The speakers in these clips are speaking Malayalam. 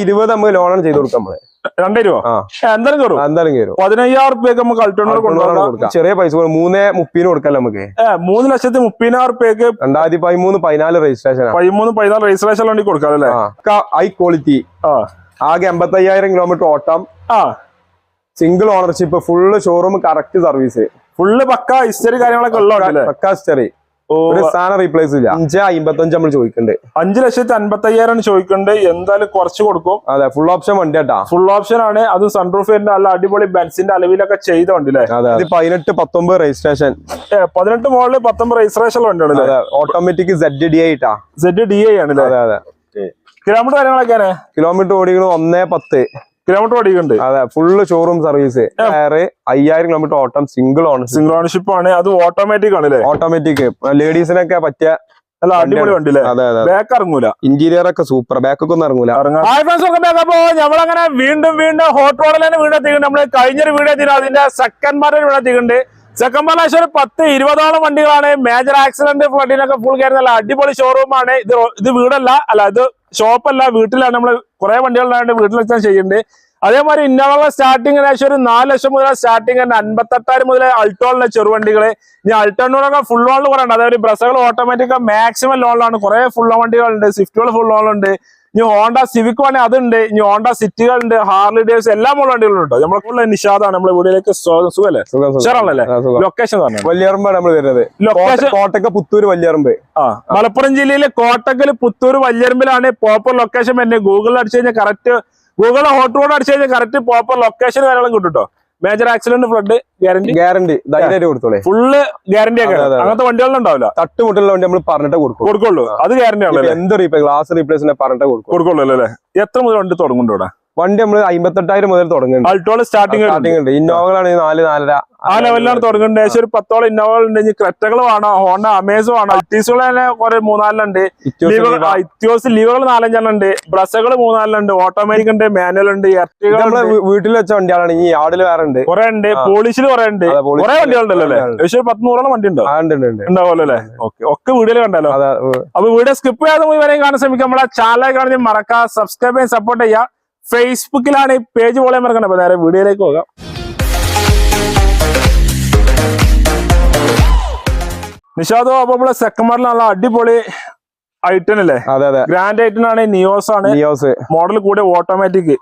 ഇരുപത് നമുക്ക് ലോണാണ് ചെയ്ത് കൊടുക്കാം നമ്മൾ. രണ്ടേ രൂപ എന്തായാലും കയറും എന്തായാലും കയറും പതിനയ്യായിരം റുപ്യക്ക് നമുക്ക് കൊണ്ടുപോകാം ചെറിയ പൈസ. മൂന്നേ മുപ്പതിന് കൊടുക്കാം നമുക്ക്? മൂന്ന് ലക്ഷത്തി മുപ്പതിനായിരം റുപ്യക്ക് രണ്ടായിരത്തി പതിമൂന്ന് പതിനാല് രജിസ്ട്രേഷൻ പതിമൂന്ന് പതിനാല് രജിസ്ട്രേഷൻ വേണ്ടി കൊടുക്കാം അല്ലേ? ഹൈ ക്വാളിറ്റി ആകെ എൺപത്തി അയ്യായിരം കിലോമീറ്റർ ഓട്ടം. ആ. Single ownership full showroom correct service full പക്ക ഹിസ്റ്ററി കാര്യങ്ങളൊക്കെ ഉള്ള പക്ക ഓ ഒരു സാധനം റീപ്ലേസ് ഇല്ല. അഞ്ച് അമ്പത്തഞ്ച് നമ്മൾ ചോദിക്കുന്നുണ്ട് അഞ്ച് ലക്ഷത്തി അൻപത്തി അയ്യായിരം ചോദിക്കുന്നുണ്ട് എന്തായാലും കുറച്ച് കൊടുക്കും. അതെ ഫുൾ ഓപ്ഷൻ വണ്ടി കേട്ടാ. ഫുൾ ഓപ്ഷൻ ആണ്. അത് സൺറൂഫ് നല്ല അടിപൊളി ബെൻസിന്റെ അലവിലൊക്കെ ചെയ്ത വണ്ടിയില്ലേ ഇത് പതിനെട്ട് പത്തൊമ്പത് രജിസ്ട്രേഷൻ പതിനെട്ട് മോളിൽ പത്തൊമ്പത് രജിസ്ട്രേഷൻ വണ്ടിയാണ് ഓട്ടോമാറ്റിക് സെഡ് ഡി ആയിട്ടാ. സെഡ് ഡി ഐ ആണ് അതെ അതെ. കിലോമീറ്റർ കാര്യങ്ങളൊക്കെയാണ് കിലോമീറ്റർ ഓടിക്കുന്നത് ഒന്നേ പത്ത്. കിലോമീറ്റർ ഓടിക്കുന്നുണ്ട് അതെ ഫുള്ള് ഷോറൂം സർവീസ് ടയറ് അയ്യായിരം കിലോമീറ്റർ ഓട്ടം സിംഗിൾ ഓണർഷിപ്പ് സിംഗിൾ ഓണർഷിപ്പ് ആണ്. അത് ഓട്ടോമാറ്റിക് ആണ് ഓട്ടോമാറ്റിക് ലേഡീസിനൊക്കെ പറ്റിയ നല്ല അടിപൊളി വണ്ടി ബാക്ക് ഇറങ്ങൂല. ഇന്റീരിയർ ഒക്കെ സൂപ്പർ ബാക്കൊക്കെ ഒന്നും ഇറങ്ങൂല. ഒക്കെ ബാക്ക് അപ്പോ നമ്മളങ്ങനെ വീണ്ടും വീണ്ടും ഹോട്ട് റോഡിൽ തന്നെ വീണ്ടും എത്തിക്കുന്നുണ്ട് നമ്മൾ കഴിഞ്ഞൊരു വീട് എത്തിയിട്ട് അതിന്റെ സെക്കൻഡ് മാർ വീട് എത്തിക്കുന്നുണ്ട് സെക്കൻഡ് പാർട്ട് ഒരു പത്ത് ഇരുപതോളം വണ്ടികളാണ്. മേജർ ആക്സിഡന്റ് ഫ്ലഡിനൊക്കെ ഫുൾ കയറി നല്ല അടിപൊളി ഷോറൂമാണ് ഇത് ഇത് വീടല്ല. അല്ല ഇത് ഷോപ്പല്ല വീട്ടിലാണ് നമ്മൾ കുറെ വണ്ടികളുണ്ടായിട്ട് വീട്ടിൽ വെച്ചാൽ ചെയ്യുന്നുണ്ട്. അതേമാതിരി ഇന്നോവ സ്റ്റാർട്ടിങ് ഏകദേശം ഒരു നാല് ലക്ഷം മുതൽ സ്റ്റാർട്ടിങ് തന്നെ അൻപത്തെട്ടായിരം മുതൽ അൾട്ടോളിലെ ചെറുവണ്ടികൾ ഇനി അൾട്ടോണിനൊക്കെ ഫുൾ ലോണിൽ കുറേ ഉണ്ട് അതായത് ബ്രസകൾ ഓട്ടോമാറ്റിക്കാ മാക്സിമം ലോണിലാണ് കുറെ ഫുൾ വണ്ടികളുണ്ട്. സ്വിഫ്റ്റുകൾ ഫുൾ ലോണുണ്ട് ഇനി ഹോണ്ട സിവിക് വേണേ അതുണ്ട്. ഇനി ഹോണ്ട സിറ്റികൾ ഉണ്ട് ഹാർലി ഡേവ്സ് എല്ലാം ഉള്ള വണ്ടികളുണ്ടോ. നമ്മളെ നിഷാദാണ്. നമ്മളെ വീടിലേക്ക് സുഖല്ലേ? സുഖം സുഖം. ഉഷാറാണല്ലേ? ലൊക്കേഷൻ പറഞ്ഞു നമ്മൾ വരുന്നത് ലൊക്കേഷൻ കോട്ടക്ക പുത്തൂര് വല്യറമ്പ്. ആ മലപ്പുറം ജില്ലയിലെ കോട്ടക്കൽ പുത്തൂർ വല്യറമ്പിലാണ് പ്രോപ്പർ ലൊക്കേഷൻ വരുന്നത്. ഗൂഗിളിൽ അടിച്ചു കഴിഞ്ഞാൽ കറക്റ്റ് ഗൂഗിൾ ഹോട്ട് റോഡ് അടിച്ചു കഴിഞ്ഞാൽ കറക്റ്റ് പ്രോപ്പർ ലൊക്കേഷൻ കാര്യങ്ങളും കിട്ടും കേട്ടോ major accident flood guarantee guarantee ധൈര്യമായിട്ട് കൊടുത്തോളെ. ഫുള്ള് ഗ്യാരണ്ടി ഒക്കെ. അങ്ങനത്തെ വണ്ടികളിൽ ഉണ്ടാവില്ല. തട്ടുമുട്ടുള്ള വണ്ടി നമ്മൾ പറഞ്ഞിട്ട് കൊടുക്കും കൊടുക്കുള്ളൂ. അത് ഗ്യാരണ്ടി ആണല്ലോ എന്ത് റീപ്ലേസ് ഗ്ലാസ് റീപ്ലേസിനെ പറഞ്ഞിട്ട് കൊടുക്കും കൊടുക്കുള്ളൂ അല്ലേ? എത്ര മുതൽ വണ്ടി തുടങ്ങുന്നുണ്ട് ഇവിടെ? വണ്ടി നമ്മൾ അമ്പത്തെട്ടായിരം മുതൽ തുടങ്ങുന്നുണ്ട്. അൾട്ടോൾ സ്റ്റാർട്ടിംഗ് സ്റ്റാർട്ടിംഗ് ഉണ്ട്. ഇന്നോവകളാണെങ്കിൽ നാല് നാലര. ആ ലെവലിലാണ് തുടങ്ങുന്നത് ഏകദേശം ഒരു പത്തോളം ഇന്നോവകൾ ഉണ്ട്. ക്രെറ്റകൾ വേണം ഹോണ്ട അമേസ് വേണം. അറ്റീസുകൾ തന്നെ കുറെ ലീവ. ഇത്യോസ് ലീവുകൾ നാലഞ്ചെണ്ണം ഉണ്ട് ബ്രസകൾ മൂന്നാലുണ്ട് ഓട്ടോമാറ്റിക് ഉണ്ട് മാനുവൽ ഉണ്ട് വീട്ടിൽ വെച്ച വണ്ടികളാണ്. ഈ ആടിൽ വേറെ ഉണ്ട്. കുറെ ഉണ്ട്. പോളിഷിൽ കുറെ ഉണ്ട്. കുറെ വണ്ടികളുണ്ടല്ലോ അല്ലേ? ഏകദേശം ഒരു പത്ത് നൂറോളം വണ്ടി ഉണ്ടോ ഉണ്ട് ഉണ്ട്, ഉണ്ട് ഉണ്ടാവുമല്ലോ അല്ലേ? ഓക്കെ ഒക്കെ വീഡിയോയിൽ കണ്ടല്ലോ അപ്പൊ വീഡിയോ സ്കിപ്പ് ചെയ്യാതെ മുഴുവനെയും കാണാൻ ശ്രമിക്കാം നമ്മളെ ചാനൽ കാണുന്ന മറക്കാം സബ്സ്ക്രൈബ് ചെയ്യാൻ സപ്പോർട്ട് ചെയ്യാം ഫേസ്ബുക്കിലാണ് ഈ പേജ് പോളെ മറക്കണം അപ്പൊ നേരെ വീഡിയോയിലേക്ക് പോകാം. നിഷാദോ അപ്പൊ നമ്മളെ സെക്കൻഡ് നല്ല അടിപൊളി ഐറ്റൺ അല്ലേ അതെ അതെ. ഗ്രാൻഡ് ഐറ്റൻ ആണ് നിയോസ് ആണ്. നിയോസ് മോഡൽ കൂടെ ഓട്ടോമാറ്റിക്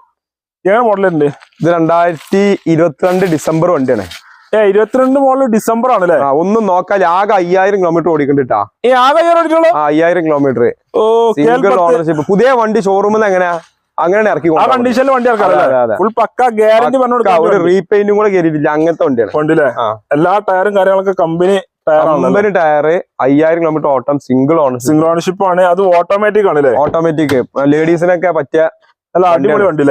എങ്ങനെ മോഡൽ ഉണ്ട് ഇത് രണ്ടായിരത്തി ഇരുപത്തിരണ്ട് ഡിസംബർ വണ്ടിയാണ്. ഏ ഇരുപത്തിരണ്ട് മോഡൽ ഡിസംബർ ആണ് അല്ലേ ഒന്നും നോക്കാൻ ആകെ അയ്യായിരം കിലോമീറ്റർ ഓടിക്കണ്ടിട്ടാ ഏ ആകെ അയ്യായിരം ഓടിക്കുള്ളൂ അയ്യായിരം കിലോമീറ്റർ ഓ സിംഗിൾ ഓണർഷിപ്പ് പുതിയ വണ്ടി ഷോറൂമിൽ നിന്ന് എങ്ങനെയാ? അങ്ങനെ ഇറക്കി ആ. കണ്ടീഷനിൽ വണ്ടി ഇറക്കാം ഫുൾ പക്ക ഗ്യാരണ്ടി പറഞ്ഞു പക്കാ, ഒരു കൊടുക്കാം റീപെയിന്റും കൂടെ കയറിയിട്ടില്ല അങ്ങനത്തെ വണ്ടിയാണ് വണ്ടിയില്ലേ എല്ലാ ടയറും കാര്യങ്ങളൊക്കെ കമ്പനി കമ്പനി ടയർ അയ്യായിരം കിലോമീറ്റർ ഓട്ടം സിംഗിൾ ഓൺ സിംഗിൾ ഓണർഷിപ്പ് ആണ്. അത് ഓട്ടോമാറ്റിക് ആണല്ലേ? ഓട്ടോമാറ്റിക് ലേഡീസിനൊക്കെ പറ്റിയ നല്ല അടിപൊളി വണ്ടി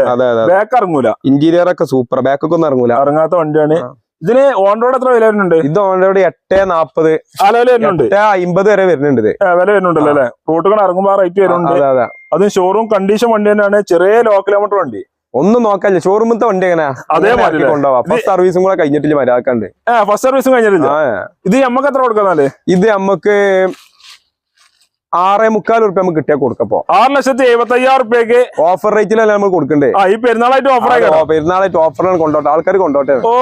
ബാക്ക് ഇറങ്ങൂല. ഇന്റീരിയർ ഒക്കെ സൂപ്പർ ബാക്കൊക്കെ ഒന്നും ഇറങ്ങൂല. ഇറങ്ങാത്ത വണ്ടിയാണ്. ഇതിന് ഓൺ റോഡ് എത്ര വില വരുന്നുണ്ട്? ഇത് ഓൾറെഡി എട്ട് നാപ്പത്. ആ ലെവൽ വരുന്നുണ്ട്. അമ്പത് വരെ വരുന്നുണ്ട് ഇത്. വില വരുന്നുണ്ടല്ലോ അല്ലെ? റൂട്ടുകൾ ഇറങ്ങുമ്പോൾ റേറ്റ് വരുന്നുണ്ട്. അതെ ഷോറൂം കണ്ടീഷൻ വണ്ടി തന്നെയാണ്. ചെറിയ ലോ കിലോമീറ്റർ വണ്ടി. ഒന്നും നോക്കാനില്ല. ഷോറൂമത്തെ വണ്ടി എങ്ങനെയാ? അതേമാതിരി? കൊണ്ടുപോവാ. ഫസ്റ്റ് സർവീസും കൂടെ കഴിഞ്ഞിട്ടില്ല മര്യാദക്കുണ്ട്. ഫസ്റ്റ് സർവീസും കഴിഞ്ഞിട്ടില്ല. ഇത് നമ്മക്ക് എത്ര കൊടുക്കാന്നാൽ? ഇത് നമുക്ക് ആറേ മുക്കാൽ റുപ്യ നമുക്ക് കിട്ടിയാൽ കൊടുക്കപ്പോ ആറ് ലക്ഷത്തി എഴുപത്തി അയ്യായിരം റുപ്യക്ക് ഓഫർ റേറ്റിലല്ല നമ്മൾ കൊടുക്കണ്ടേ? ആ ഈ പെരുന്നാളായിട്ട് ഓഫർ ആയി ആ, പെരുന്നാളായിട്ട് ഓഫറാണ് കൊണ്ടോട്ടെ ആൾക്കാർ കൊണ്ടോട്ടെ ഓ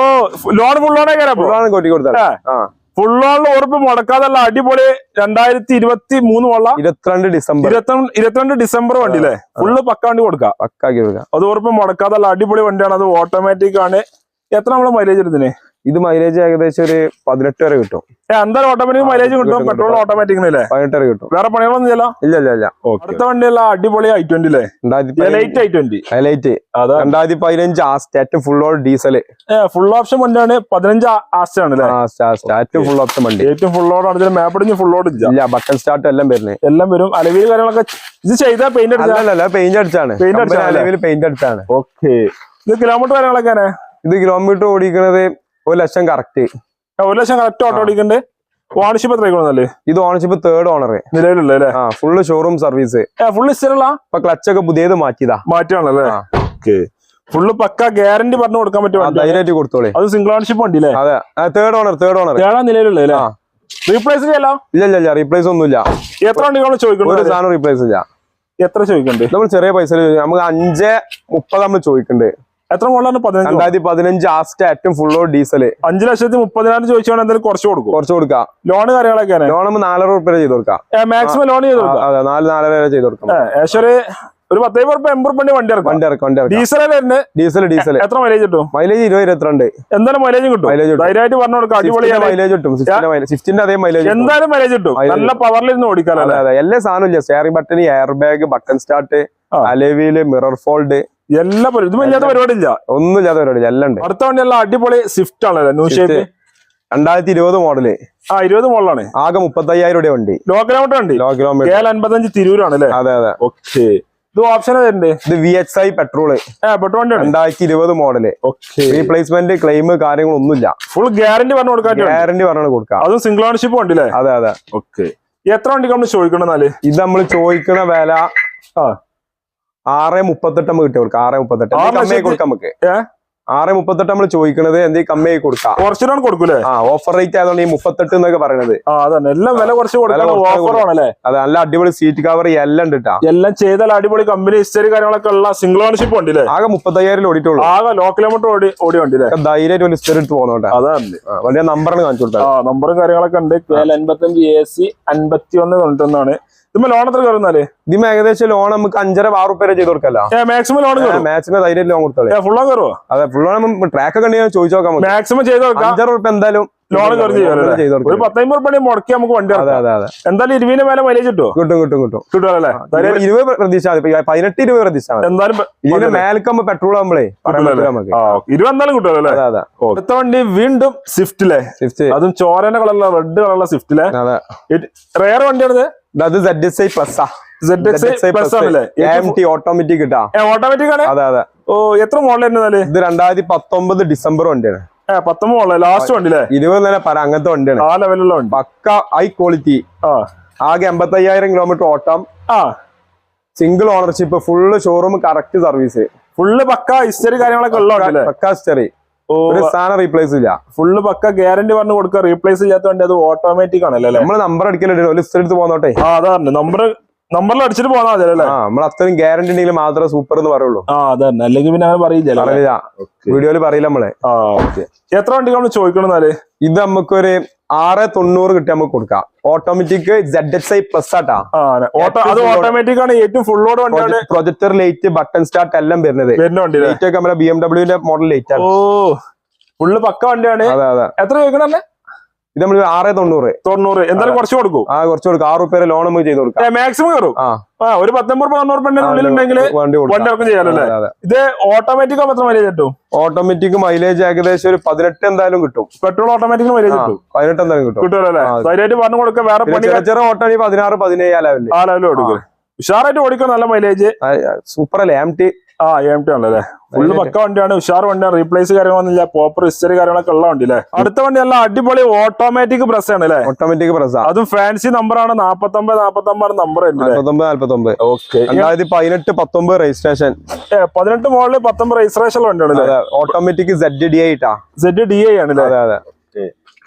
ലോൺ ഫുൾ ലോണേ കയറാം ഫുള്ളാണ് കൊട്ടി കൊടുത്തത് ആ. ഫുൾ ലോണിൽ ഉറപ്പ് മുടക്കാതല്ല അടിപൊളി രണ്ടായിരത്തി ഇരുപത്തി മൂന്ന് ഉള്ള ഇരുപത്തിരണ്ട് ഡിസംബർ. ഇരുപത്തി ഇരുപത്തിരണ്ട് ഡിസംബർ വണ്ടി അല്ലേ ഫുള്ള് പക്ക വണ്ടി കൊടുക്കാം. പക്കാക്കി കൊടുക്കാം അത് ഉറപ്പ് മുടക്കാതല്ല അടിപൊളി വണ്ടിയാണ്. അത് ഓട്ടോമാറ്റിക് ആണ്. എത്ര നമ്മൾ മൈലേജ് എടുത്തിന്? ഇത് മൈലേജ് ഏകദേശം ഒരു പതിനെട്ട് വരെ കിട്ടും. എന്തായാലും ഓട്ടോമാറ്റിക് മൈലേജ് കിട്ടും. പെട്രോൾ. ഓട്ടോമാറ്റിക് അല്ലേ പതിനെട്ട് വരെ കിട്ടും. വേറെ പണികളൊന്നും ഇല്ല ഇല്ല ഇല്ല. ഓക്കെ അടുത്ത വണ്ടിയല്ല അടിപൊളി ഐ ട്വന്റി അല്ലേ ലൈറ്റ് ഐ ട്വന്റി ഹൈലൈറ്റ് രണ്ടായിരത്തി പതിനഞ്ച് stat full all diesel full option വണ്ടിയാണ്. പതിനഞ്ച് ആസ്റ്റ് ആണ് അല്ലേ ആ സ്റ്റാറ്റ് ഫുൾ ഓപ്ഷൻ വണ്ടി. ഏറ്റവും ഫുൾ ഓഡ് ആണ്. മാപ്പിടിഞ്ഞ് ഫുൾ ഓഡ് ഇല്ല ഇല്ല ബട്ടൺ സ്റ്റാർട്ട് എല്ലാം വരുന്നത് എല്ലാം വരും. അലവിൽ കാര്യങ്ങളൊക്കെ ഇത് ചെയ്താൽ പെയിന്റ് അടിച്ചാൽ പെയിന്റ് അടിച്ചാണ്. പെയിന്റ് അടിച്ചാണ് അലവിൽ പെയിന്റ് അടിച്ചാണ്. ഓക്കെ. ഇത് കിലോമീറ്റർ കാര്യങ്ങളൊക്കെ ഇത് കിലോമീറ്റർ ഓടിക്കുന്നത് ഒരു ലക്ഷം കറക്റ്റ് ഒരു ലക്ഷം കറക്റ്റ് ഓട്ടോ ഓടിക്കണ്ടേ ഓണർഷിപ്പ് എത്ര ആയിക്കോളല്ലേ ഇത് ഓണർഷിപ്പ് തേർഡ് ഓണർ നിലവിലുള്ള ആ ഫുള്ള് ഷോറൂം സർവീസ് ഫുള്ള് ഇപ്പൊ ക്ലച്ച് ഒക്കെ പുതിയത് മാറ്റിയതാ. ഓക്കെ. ഫുള്ള് പക്ക ഗ്യാരണ്ടി പറഞ്ഞു കൊടുക്കാൻ പറ്റും ആ, ധൈര്യമായിട്ട് കൊടുത്തോളെ. അത് സിംഗിൾ ഓണർഷിപ്പ് അല്ലേ അതെ. തേർഡ് ഓണർ തേർഡ് ഓണർ ഏഴാം നിലവിലുള്ള റീപ്ലേസ് ചെയ്യല്ലോ ഇല്ല ഇല്ല ഇല്ല റീപ്ലേസ് ഒന്നുമില്ല. എത്ര വണ്ടികളാണ് ഒരു സാധനം റീപ്ലേസ് ഇല്ല. എത്ര ചോദിക്കണ്ട് നമ്മൾ ചെറിയ പൈസ നമുക്ക് അഞ്ച് മുപ്പത് നമ്മൾ ചോദിക്കുന്നുണ്ട്. എത്ര മോഡലാണ് രണ്ടായിരത്തി പതിനഞ്ച് ആസ്റ്റ് ഏറ്റവും ഫുള്ളോ ഡീസൽ അഞ്ചു ലക്ഷത്തി മുപ്പതിനായിരം ചോദിച്ചാൽ എന്തെങ്കിലും കുറച്ച് കൊടുക്കും. കുറച്ച് കൊടുക്കാം. ലോൺ കാര്യങ്ങളൊക്കെയാണ് ലോൺ നാലര റുപ്യ ചെയ്ത് കൊടുക്കാം. മാക്സിമം ലോൺ ചെയ്ത് കൊടുക്കാം. അതെ നാല് നാലര വരെ ചെയ്ത് കൊടുക്കാം. ഏകദേശം ഒരു പത്തേഴ് ഉറുപ്പ എൺപത് ഉറുപ്പ വണ്ടി ഇറക്കാം. വണ്ടി ഇറക്കാം വണ്ടി ഡീസൽ ഡീസൽ ഡീസൽ എത്ര മൈലേജ് കിട്ടും? മൈലേജ് ഇരുപത് ഇരുപത്തിരണ്ട്. എന്തായാലും മൈലേജ് കിട്ടും? മൈലേജ്. ധൈര്യമായിട്ട് പറഞ്ഞു കൊടുക്കാം അടിപൊളി മൈലേജ് കിട്ടും. സിഫ്റ്റിന്റെ അതേ മൈലേജ് എന്തായാലും മൈലേജ് കിട്ടും. നല്ല പവറിൽ ഇരുന്ന് ഓടിക്കാലോ അതെ എല്ലാ സാധനവും ഇല്ല. Steering button air bag button start. അലവിയിൽ mirror fold എല്ലാ പരി- ഇതും ഇല്ലാത്ത പരിപാടിയില്ല. ഒന്നും ഇല്ലാത്ത പരിപാടി എല്ലാം ഉണ്ട്. അടുത്ത വണ്ടി എല്ലാം അടിപൊളി സ്വിഫ്റ്റ് ആണല്ലോ ന്യൂ ഷേപ്പ് രണ്ടായിരത്തി ഇരുപത് മോഡൽ. ആ ഇരുപത് മോഡലാണ്. ആകെ മുപ്പത്തി അയ്യായിരം രൂപ വണ്ടി. ലോ കിലോമീറ്റർ വണ്ടി. ലോ കിലോമീറ്റർ അൻപത്തഞ്ച് തിരൂരാണ് അല്ലേ? അതെ അതെ. ഓക്കെ ഇത് ഓപ്ഷൻ വരുന്നുണ്ട് ഇത് V X I petrol petrol വണ്ടി രണ്ടായിരത്തി ഇരുപത് മോഡൽ. ഓക്കെ റീപ്ലേസ്മെന്റ് ക്ലെയിം കാര്യങ്ങളൊന്നുമില്ല. ഫുൾ ഗ്യാരണ്ടി പറഞ്ഞു കൊടുക്കാൻ ഗ്യാരണ്ടി പറഞ്ഞു കൊടുക്കാം. അതും സിംഗിൾ ഓണർഷിപ്പ് വണ്ടി അല്ലേ? അതെ അതെ. ഓക്കെ എത്ര വണ്ടിക്ക് നമ്മൾ ചോദിക്കണം എന്നാൽ? ഇത് നമ്മൾ ചോദിക്കുന്ന വില ആ. ആറ് മുപ്പത്തെട്ട് നമുക്ക് കിട്ടിയ കൊടുക്കാം. ആറ് മുപ്പത്തെട്ട്. കമ്മിയായി കൊടുക്കാം നമുക്ക്? ആറ് മുപ്പത്തെട്ട് നമ്മൾ ചോദിക്കണത് എന്തെങ്കിലും കമ്മിയായി കൊടുക്കാം. കുറച്ചുകൂടെ കൊടുക്കൂലേ? ആ ഓഫർ റേറ്റ് ആയതുകൊണ്ട് ഈ മുപ്പത്തെട്ട് എന്നൊക്കെ പറയണത്. എല്ലാം വില കുറച്ച് ഓഫർ നല്ല അടിപൊളി സീറ്റ് കവർ എല്ലാം ഉണ്ട്. എല്ലാം ചെയ്താൽ അടിപൊളി കമ്പനി ഹിസ്റ്ററി കാര്യങ്ങളൊക്കെ ഉള്ള സിംഗിൾ ഓണർഷിപ്പ് ഉണ്ടല്ലേ? ആകെ മുപ്പത്തയ്യായിരം ഓടിയിട്ടുള്ളൂ ആകെ ലോ കിലോമീറ്റർ ഓടി ഓടി വണ്ടി അല്ലേ? ധൈര്യമായിട്ട് ഒരു ഹിസ്റ്ററി എടുത്ത് പോകുന്നോട്ടെ അതാണ് വണ്ടി നമ്പറാണ് കാണിച്ചു കൊടുത്തത് നമ്പറും കാര്യങ്ങളൊക്കെ ഉണ്ട്. കെ അഞ്ച് എ സി അൻപത്തി ഒന്ന് തൊണ്ണൂറ്റൊന്നാണ്. ഇതുമ്പോ ലോൺ എത്ര കയറുന്നാൽ ഇതിന് ഏകദേശം ലോൺ നമുക്ക് അഞ്ചര ആറ് റുപ്യ ചെയ്ത് കൊടുക്കല്ലോ? മാക്സിമം ലോൺ മാക്സിമം ധൈര്യം ലോൺ കൊടുത്തോളെ? ഫുൾ ഫുള്ളാ കയറുമോ അതെ ഫുൾ ട്രാക്ക് ഒക്കെ ഉണ്ടെങ്കിൽ ചോദിച്ചു നോക്കാം മാക്സിമം ചെയ്ത് കൊടുക്കാം. അഞ്ചര റുപ്യ എന്തായാലും ലോൺ ഒരു പത്തമ്പത് മുടക്കി നമുക്ക് വണ്ടി എന്തായാലും ഇരുപതിന് മേലെ മൈലേജ് കിട്ടുമോ കിട്ടും കിട്ടും കിട്ടും. കിട്ടുമല്ലേ ഇരുപത് ഇരുപത് പ്രതീക്ഷ മതി. ഇപ്പൊ പതിനെട്ട് ഇരുപത് പ്രതീക്ഷ മതി. എന്തായാലും ഇതിന് മേൽക്കുമ്പോ പെട്രോൾ ആകുമ്പോഴേ ഇരുപത് എന്തായാലും കിട്ടുമല്ലോ അടുത്ത വണ്ടി വീണ്ടും സ്വിഫ്റ്റിലെ സ്വിഫ്റ്റ് അതും ചോരന്റെ കളറിലെ റെഡ് കളറുള്ള സ്വിഫ്റ്റിലെ റയർ വണ്ടിയാണിത്. അത് Z S I plus X automatic automatic ആണ്? അതെ അതെ. ഓ എത്ര മോഡൽ എന്നാൽ ഇത് രണ്ടായിരത്തി പത്തൊമ്പത് ഡിസംബർ വണ്ടിയാണ്. പത്തൊമ്പത് മോഡൽ ലാസ്റ്റ് വണ്ടി അല്ലേ ഇരുപത് തന്നെ പറ അങ്ങനത്തെ വണ്ടിയാണ്. ആ ലെവലുള്ള വണ്ടി. പക്ക ഹൈ ക്വാളിറ്റി ആ. ആകെ എൺപത്തയ്യായിരം കിലോമീറ്റർ ഓട്ടം. ആ. Single ownership full showroom correct service full പക്ക ഹിസ്റ്ററി കാര്യങ്ങളൊക്കെ ഉള്ള പക്ക സ്റ്റെറി ഓ ഒരു സാധനം റീപ്ലേസ് ഇല്ല. ഫുള്ള് പക്ക ഗ്യാരണ്ടി പറഞ്ഞു കൊടുക്കുക റീപ്ലേസ് ചെയ്യാത്ത വണ്ടി അത് ഓട്ടോമാറ്റിക് ആണല്ലോ അല്ലേ? നമ്മൾ നമ്പർ അടിക്കലുണ്ട് ഒരു ലിസ്റ്റ് എടുത്ത് പോന്നോട്ടെ. ആ അതാണ് നമ്പർ നമ്പറിൽ അടിച്ചിട്ട് പോന്നാ മതി അല്ലേ? നമ്മൾ അത്രയും ഗ്യാരണ്ടി ഉണ്ടെങ്കിൽ മാത്രമേ സൂപ്പർ എന്ന് പറയുള്ളൂ. ആ അതന്നെ. അല്ലെങ്കിൽ പിന്നെ അങ്ങനെ പറയില്ല പറയില്ല. വീഡിയോയിൽ പറയില്ല നമ്മളെ. ആ ഓക്കെ എത്ര വണ്ടി നമ്മൾ ചോദിക്കണം എന്നാൽ? ഇത് നമുക്കൊരു ആറ് തൊണ്ണൂറ് കിട്ടി നമുക്ക് കൊടുക്കാം. Automatic Z X I plus ആട്ടാ. അത്. ഓട്ടോമാറ്റിക് ആണ്. ഏറ്റവും ഫുൾ ലോഡ് വണ്ടിയാണ് പ്രൊജക്ടർ ലൈറ്റ് ബട്ടൺ സ്റ്റാർട്ട് എല്ലാം വരുന്നത്. ലൈറ്റ് ഒക്കെ നമ്മുടെ ബി എം ഡബ്ല്യൂന്റെ മോഡൽ ലൈറ്റ് ആണ്. ഓ ഫുള്ള് പക്ക വണ്ടിയാണ്. അതെ അതെ. എത്ര ചോദിക്കണം ഇത് നമ്മൾ ആറ് തൊണ്ണൂറ്. തൊണ്ണൂറ്. എന്തായാലും കുറച്ച് കൊടുക്കും. ആ കുറച്ച് കൊടുക്കും. ആറ് റുപ്യ ലോൺ നമുക്ക് ചെയ്ത് കൊടുക്കാം. മാക്സിമം കയറും ആ. ആ ഒരു പത്തൊമ്പത് തൊണ്ണൂറ് രൂപ ഉള്ളിലുണ്ടെങ്കിൽ വണ്ടി വണ്ടി കൊടുക്കാം. ഇറക്കം അതെ. ഇത് ഓട്ടോമാറ്റിക് മാത്രം മൈലേജ് കിട്ടും? ഓട്ടോമാറ്റിക് മൈലേജ് ഏകദേശം ഒരു പതിനെട്ട് എന്തായാലും കിട്ടും. പെട്രോൾ ഓട്ടോമാറ്റിക് മൈലേജ് കിട്ടും. പതിനെട്ട് എന്തായാലും കിട്ടും. കിട്ടുമല്ലോ ധൈര്യമായിട്ട് പറഞ്ഞു കൊടുക്കുക വേറെ ചെറിയ ഓട്ടോ പതിനാറ് പതിനേഴ് ആ ആ ലെവലിൽ ഓടിക്കും ഉഷാറായിട്ട് ഓടിക്കും നല്ല മൈലേജ് സൂപ്പർ അല്ലേ? എം ടി ആ എം ടി ആണല്ലേ? ഫുള്ള് പക്ക വണ്ടിയാണ്. ഉഷാർ വണ്ടിയാണ്. റീപ്ലേസ് കാര്യങ്ങളൊന്നുമില്ല. പ്രോപ്പർ ഹിസ്റ്ററി കാര്യങ്ങളൊക്കെ ഉള്ള വണ്ടി അല്ലേ അടുത്ത വണ്ടി നല്ല അടിപൊളി ഓട്ടോമാറ്റിക് പ്രസ് ആണ് അല്ലേ? ഓട്ടോമാറ്റിക് പ്രസ് അതും ഫാൻസി നമ്പർ ആണ്. നാപ്പത്തൊമ്പത് നാപ്പത്തൊമ്പത് നമ്പർ രണ്ടായിരത്തി പതിനെട്ട് പത്തൊമ്പത് രജിസ്ട്രേഷൻ പതിനെട്ട് മോഡൽ പത്തൊമ്പത് രജിസ്ട്രേഷൻ വണ്ടിയാണ് ഓട്ടോമാറ്റിക് സെഡ് ഡി ആയിട്ടാ സെഡ് ഡി ഐ ആണ്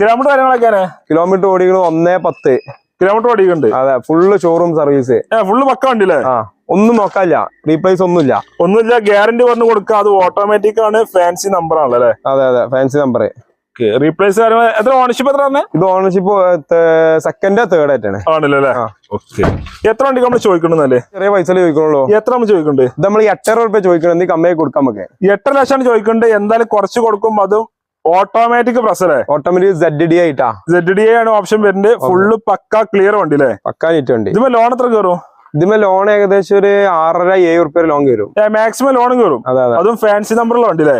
കിലോമീറ്റർ കാര്യങ്ങളൊക്കെയാണ് കിലോമീറ്റർ ഓടിക്കുന്നത് ഒന്നേ പത്ത്. കിലോമീറ്റർ ഓടിക്കുന്നുണ്ട് അതെ ഫുള്ള് ഷോറൂം സർവീസ് ഫുള്ള് പക്ക വണ്ടി അല്ലേ ആ ഒന്നും നോക്കാല്ല. റീപ്ലേസ് ഒന്നുമില്ല. ഒന്നുമില്ല ഗ്യാരണ്ടി പറഞ്ഞു കൊടുക്കുക. അത് ഓട്ടോമാറ്റിക് ആണ് ഫാൻസി നമ്പർ ആണല്ലേ അതെ അതെ ഫാൻസി നമ്പർ റീപ്ലേസ് എത്ര ഓണർഷിപ്പ് എത്ര ഇത് ഓണർഷിപ്പ് സെക്കൻഡ് തേർഡ് ആയിട്ടാണ്. ആണല്ലോ ഓക്കെ എത്ര വണ്ടി നമ്മൾ ചോദിക്കണമെന്നല്ലേ ചെറിയ പൈസ ചോദിക്കണല്ലോ എത്ര നമ്മൾ ചോദിക്കുന്നുണ്ട് ഇത് നമ്മൾ എട്ടര റുപ്യ ചോദിക്കണം നീ കമ്മിയായി കൊടുക്കാം നമുക്ക്. എട്ടര ലക്ഷമാണ് ചോദിക്കുന്നുണ്ട് എന്തായാലും കുറച്ച് കൊടുക്കും അതും ഓട്ടോമാറ്റിക് പ്രസറേ ഓട്ടോമാറ്റിക് സെഡ് ഡി ആയിട്ടാ. സെഡ് ഡി ആണ് ഓപ്ഷൻ വരുന്നത്. ഫുള്ള് പക്ക ക്ലിയർ വണ്ടി അല്ലേ? പക്ക നീറ്റ് വണ്ടി. ഇതിപ്പോ ലോൺ എത്ര കയറും? ഇതിമേ ലോൺ ഏകദേശം ഒരു ആറര ഏഴ് റുപ്യ ലോൺ കയറും. മാക്സിമം ലോൺ കയറും. അതെ ഫാൻസി നമ്പറുള്ള വണ്ടി അല്ലേ?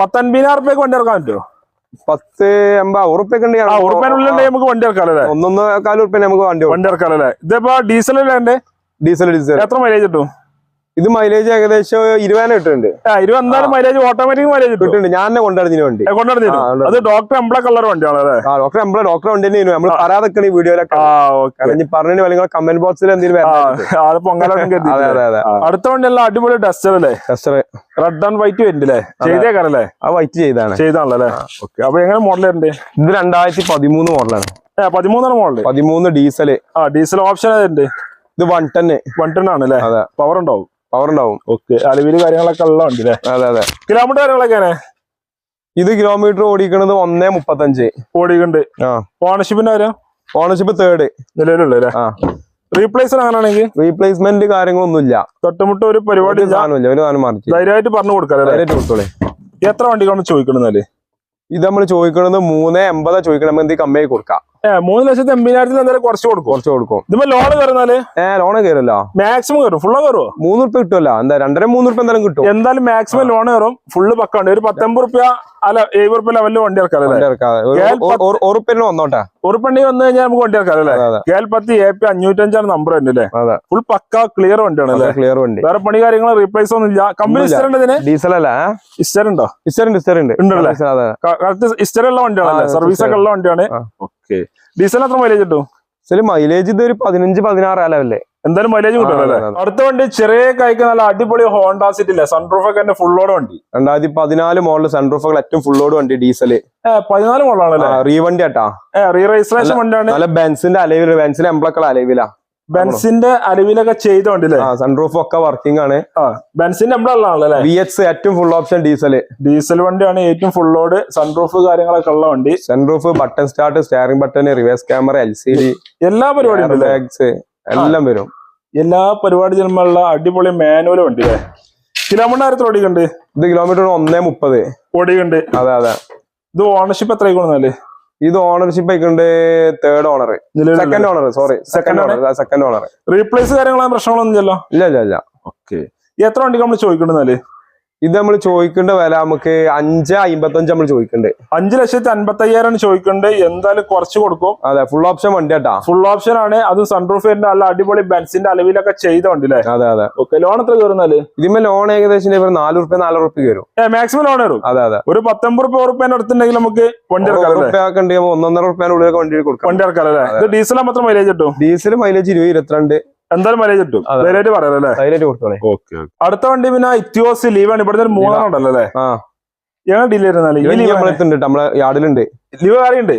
പത്തൊൻപതിനായിരം റുപ്യക്ക് വണ്ടി ഇറക്കാൻ പറ്റുമോ പത്ത് എൺപത് ഉറുപ്പ്യൊക്കെ ആ നമുക്ക് വണ്ടി ഇറക്കാല്ലേ ഒന്നൊന്നേക്കാൽ ഉറുപ്പ്യ നമുക്ക് വണ്ടി. വണ്ടി ഇറക്കാം അല്ലേ? ഇതിപ്പോ ഡീസൽ അല്ലേ ഡീസൽ ഡീസൽ എത്ര മൈലേജ് കിട്ടും? ഇത് മൈലേജ് ഏകദേശം ഇരുപതിനെ കിട്ടുന്നുണ്ട്. ഇരുപത് എന്തായാലും മൈലേജ് ഓട്ടോമാറ്റിക് മൈലേജ് ഇട്ടിട്ടുണ്ട് കിട്ടുന്നുണ്ട്. ഞാൻ തന്നെ കൊണ്ടുവരുന്നതിന് വണ്ടി. ഉണ്ട്. അത് ഡോക്ടർ എംബ്ലെ കളർ വണ്ടിയാണ് അല്ലേ? ഡോക്ടർ എംബ്ല ഡോക്ടർ വണ്ടി തന്നെ നമ്മൾ പറയാതൊക്കെ ഈ വീഡിയോയിലൊക്കെ പറഞ്ഞു അല്ലെങ്കിൽ കമന്റ് ബോക്സിൽ എന്തെങ്കിലും അടുത്ത വണ്ടി എല്ലാം അടിപൊളി ഡസ്റ്റർ അല്ലേ? ടെസ്റ്റർ റെഡ് ആൻഡ് വൈറ്റ് വരുന്നില്ലേ? ചെയ്തേക്കാറല്ലേ ആ വൈറ്റ് ചെയ്താണ് ചെയ്താണല്ലേ? ഓക്കെ. അപ്പൊ എങ്ങനെ മോഡൽ ഉണ്ട് ഇത് രണ്ടായിരത്തി പതിമൂന്ന് മോഡലാണ് പതിമൂന്നാണ് മോഡൽ പതിമൂന്ന് ഡീസൽ ആ ഡീസൽ ഓപ്ഷൻ ഉണ്ട് ഇത് വൺ ടെൻ വൺ ടെൻ ആണ് അല്ലേ അതെ. പവർ ഉണ്ടാവും. പവർ ഉണ്ടാവും ഓക്കെ. അലവിൽ കാര്യങ്ങളൊക്കെ ഉള്ള വണ്ടി അല്ലേ അതെ അതെ. കിലോമീറ്റർ കാര്യങ്ങളൊക്കെയാണ് ഇത് കിലോമീറ്റർ ഓടിക്കണത് ഒന്നേ മുപ്പത്തഞ്ച്. ഓടിക്കണ്ട്. ആ. ഓണർഷിപ്പിന്റെ കാര്യം ഓണർഷിപ്പ് തേർഡ് നിലവിലുള്ള റീപ്ലേസ് അങ്ങനെയാണെങ്കിൽ? റീപ്ലേസ്മെന്റ് കാര്യങ്ങളൊന്നുമില്ല. തൊട്ടുമുട്ട ഒരു പരിപാടി ഒരു ഇല്ല സാധനമില്ല. ഒരു സാധനം മറിച്ച് ധൈര്യമായിട്ട് പറഞ്ഞു കൊടുക്കാം കൊടുത്തോളെ. എത്ര വണ്ടികളാണ് ചോദിക്കണെന്നാൽ ഇത് നമ്മൾ ചോദിക്കണത് മൂന്ന് എൺപതാ ചോദിക്കണം എന്തെങ്കിലും കമ്മിയായി കൊടുക്കാം. മൂന്ന് ലക്ഷത്തി എൺപതിനായിരത്തിൽ എന്തായാലും കുറച്ച് കൊടുക്കും. കുറച്ച് കൊടുക്കും. ഇതിപ്പോ ലോൺ കയറുന്നാൽ? ഏഹ് ലോണ് കയറില്ല. മാക്സിമം കയറും. ഫുള്ള് കയറുമോ മൂന്ന് റുപ്യ കിട്ടുമല്ല എന്താ രണ്ടര മൂന്ന് റുപ്യ എന്തായാലും കിട്ടും. എന്തായാലും മാക്സിമം ലോൺ കയറും. ഫുള്ള് പക്കാണ്ട് ഒരു പത്തൊമ്പത് റുപ്യ അല്ല എഴുപത് റുപ്യ ലെവലിൽ വണ്ടി ഇറക്കാം വണ്ടി ഇറക്കാതെ. വന്നോട്ടെ? ഉറുപ്പണ്ടി വന്നു കഴിഞ്ഞാൽ നമുക്ക് വണ്ടി ഇറക്കാം അല്ലേ അതെ. അതെ കേൽ എ പി അഞ്ഞൂറ്റഞ്ചാണ് നമ്പർ ഉണ്ട് അല്ലേ ഫുൾ പക്ക ക്ലിയർ വണ്ടിയാണ് അല്ലേ? ക്ലിയർ വണ്ടി. വേറെ പണി കാര്യങ്ങൾ റീപ്ലേസ് ഒന്നും ഇല്ല. കമ്പനി. ഇസ്റ്റർ ഉണ്ട് ഇതിന്? ഡീസൽ അല്ല? ഇസ്റ്റർ ഉണ്ടോ? ഇസ്റ്റർ ഉണ്ട് ഇസ്റ്റർ ഉണ്ട്. ഉണ്ടല്ലേ? കറക്റ്റ് ഇസ്റ്റർ ഉള്ള വണ്ടിയാണ് സർവീസ് ഒക്കെ ഉള്ള വണ്ടിയാണ്. ഓക്കെ ഡീസൽ എത്ര മൈലേജ് കിട്ടും? ശരി മൈലേജ് ഇത് ഒരു പതിനഞ്ച് പതിനാറ് അലവല്ലേ എന്തായാലും മൈലേജ് കിട്ടും അല്ലേ? അതെ, അതെ. അടുത്ത വണ്ടി ചെറിയ കൈക്ക് നല്ല അടിപൊളി ഹോണ്ട സിറ്റി അല്ലേ സൺപ്രൂഫ് ഒക്കെ എന്റെ ഫുള്ളോട് വണ്ടി. രണ്ടായിരത്തി പതിനാല് മോഡൽ സൺപ്രൂഫ് ഏറ്റവും ഫുള്ളോട് വണ്ടി ഡീസൽ പതിനാല് മോഡലാണ് റീവണ്ടി ആട്ടാ. റീ രജിസ്ട്രേഷൻ വണ്ടിയാണ്. നല്ല ബെൻസിന്റെ അലവിൽ ബെൻസിന്റെ എംപ്ലക്കൾ അലവിലാ. ബെൻസിന്റെ അലവിലൊക്കെ ചെയ്തോണ്ടല്ലേ? സൺറൂഫ് ഒക്കെ വർക്കിംഗ് ആണ്. ബെൻസിന്റെ നമ്മുടെ ഉള്ളതാണല്ലേ വി എക്സ് ഏറ്റവും ഫുൾ ഓപ്ഷൻ ഡീസൽ ഡീസൽ വണ്ടിയാണ് ഏറ്റവും ഫുള്ളോട് സൺറൂഫ് കാര്യങ്ങളൊക്കെ ഉള്ള വണ്ടി. Sunroof button start steering button reverse camera L C D എല്ലാ പരിപാടിയും ഉണ്ട് എല്ലാം വരും. എല്ലാ പരിപാടി ജന്മുള്ള അടിപൊളി മാനുവൽ വണ്ടി അല്ലേ? കിലോമീറ്റർ ആയിരത്തി ഓടിക്കുണ്ട് ഇത് കിലോമീറ്റർ ഒന്നേ മുപ്പത്. ഓടിക്കുണ്ട് അതെ അതെ. ഇത് ഓണർഷിപ്പ് എത്ര ആയിക്കോണെന്നാൽ ഇത് ഓണർഷിപ്പ് ആയിക്കൊണ്ട് third owner second owner sorry second owner second owner replace കാര്യങ്ങളാണ് പ്രശ്നങ്ങളൊന്നും ഇല്ലല്ലോ? ഇല്ല ഇല്ല ഇല്ല. ഓക്കെ എത്ര വണ്ടി നമ്മൾ ചോദിക്കണ്ടെന്നാൽ ഇത് നമ്മൾ ചോദിക്കേണ്ട വില നമുക്ക് അഞ്ച് അമ്പത്തഞ്ച് നമ്മൾ ചോദിക്കണ്ടേ. അഞ്ചു ലക്ഷത്തി അൻപത്തി അയ്യായിരം ചോദിക്കണ്ട്. എന്തായാലും കുറച്ച് കൊടുക്കും. അതെ ഫുൾ ഓപ്ഷൻ വണ്ടി കേട്ടാ. ഫുൾ ഓപ്ഷൻ ആണ്. അത് സൺറൂഫ് നല്ല അടിപൊളി ബെൻസിന്റെ അലവിലൊക്കെ ചെയ്ത വണ്ടി അല്ലേ അതെ അതെ. ഓക്കെ ലോൺ എത്ര കയറുന്നാൽ ഇതിന്മേ ലോൺ ഏകദേശം നാല് റുപ്യ നാല് റുപ്യ കയറും. മാക്സിമം ലോൺ കയറും? അതെ അതെ. ഒരു പത്തൊമ്പത് റുപ്യ ഉറുപ്പ്യ അടുത്തുണ്ടെങ്കിൽ നമുക്ക് വണ്ടി ഇറക്കാം ഒന്നൊന്നര റുപ്യ ഉള്ളിലൊക്കെ വണ്ടി കൊടുക്കാം വണ്ടി ഇറക്കാം അല്ലേ? ഇത് ഡീസൽ മാത്രം മൈലേജ് കിട്ടും? ഡീസൽ മൈലേജ് ഇരുപത് ഇരുപത്തിരണ്ട്. എന്തായാലും മൈലേജ് കിട്ടും. ധൈര്യമായിട്ട് പറയാം അല്ലേ? സൈലന്റ് കൊടുത്തോളെ. ഓക്കെ അടുത്ത വണ്ടി പിന്നെ ഇത്യോസ് ലീവാണ്. ഇവിടുത്തെ ഒരു മൂന്നെണ്ണം ഉണ്ടല്ലോ അല്ലേ? ഏതാണ് ഡീൽ ലീവ് നമ്മളെത്തുണ്ട് നമ്മളെ യാർഡിലുണ്ട്. ലീവ് കാര്യമുണ്ട്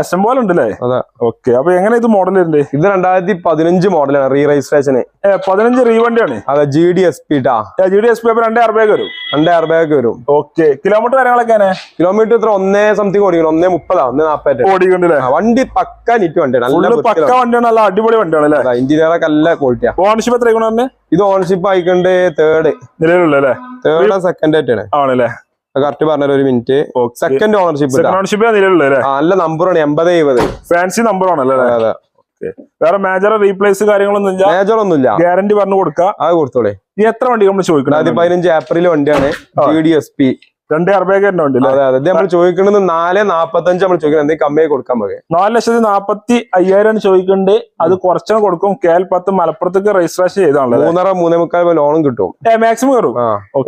ഇഷ്ടം പോലെ ഉണ്ടല്ലേ? അതെ. ഓക്കെ അപ്പൊ എങ്ങനെ ഇത് മോഡൽ ഉണ്ട് ഇത് രണ്ടായിരത്തി പതിനഞ്ച് മോഡലാണ് റീ രജിസ്ട്രേഷന് പതിനഞ്ച് റീ വണ്ടിയാണ് അതെ ജി ഡി എസ് പി ടാ ജി ഡി എസ് പി അപ്പൊ രണ്ടേ അറുപതൊക്കെ വരും. രണ്ട് അറുപതൊക്കെ വരും. ഓക്കെ കിലോമീറ്റർ കാര്യങ്ങളൊക്കെ കിലോമീറ്റർ ഇത്ര ഒന്നേ സംതിങ് ഓടിക്കണം ഒന്നേ മുപ്പതാ ഒന്നേ നാപ്പത് ഓടിക്കണ്ടല്ലേ വണ്ടി പക്ക നിറ്റ് വണ്ടിയാണ് നല്ല പക്ക വണ്ടിയാണ് നല്ല അടിപൊളി വണ്ടിയാണ് അല്ലേ? ഇന്റീരിയറൊക്കെ നല്ല ക്വാളിറ്റിയാ ഓണർഷിപ്പ് എത്ര ഇത് ഓണർഷിപ്പ് ആയിക്കൊണ്ട് തേർഡ് നിലവിലുള്ള തേർഡ് സെക്കൻഡ് ആയിട്ടാണ്. ആണല്ലേ? കറക്റ്റ് പറഞ്ഞ ഒരു മിനിറ്റ് സെക്കൻഡ് ഓണർഷിപ്പ് ഓണർഷിപ്പ് നല്ല നമ്പറാണ് എൺപത് എഴുപത്. ഫാൻസി നമ്പർ ആണല്ലേ അതെ അതെ. വേറെ മേജർ റീപ്ലേസ് കാര്യങ്ങളൊന്നും ഇല്ല? മേജർ ഒന്നുമില്ല. ഗ്യാരണ്ടി പറഞ്ഞു കൊടുക്കാം? അത് കൊടുത്തോളേ. ഈ എത്ര വണ്ടി നമ്മൾ ചോദിക്കണം? രണ്ടായിരത്തി പതിനഞ്ച് ഏപ്രിൽ വണ്ടിയാണ് ജി ഡി എസ് പി രണ്ടേ അതെ അതെ. നമ്മൾ ചോദിക്കുന്നത് നാല് നാപ്പത്തഞ്ച് നമ്മൾ ചോദിക്കുന്നത്. എന്തെങ്കിലും കമ്മിയായി കൊടുക്കാൻ പോകെ നാല് ലക്ഷത്തി നാപ്പത്തി അയ്യായിരം ചോദിക്കുന്നുണ്ട് അത് കുറച്ചും കൊടുക്കും. കെ എൽ പത്ത് മലപ്പുറത്തേക്ക് രജിസ്ട്രേഷൻ ചെയ്താണല്ലോ മൂന്നര മൂന്നേ മുക്കാൽ ലോണും കിട്ടും. മാക്സിമം കയറും.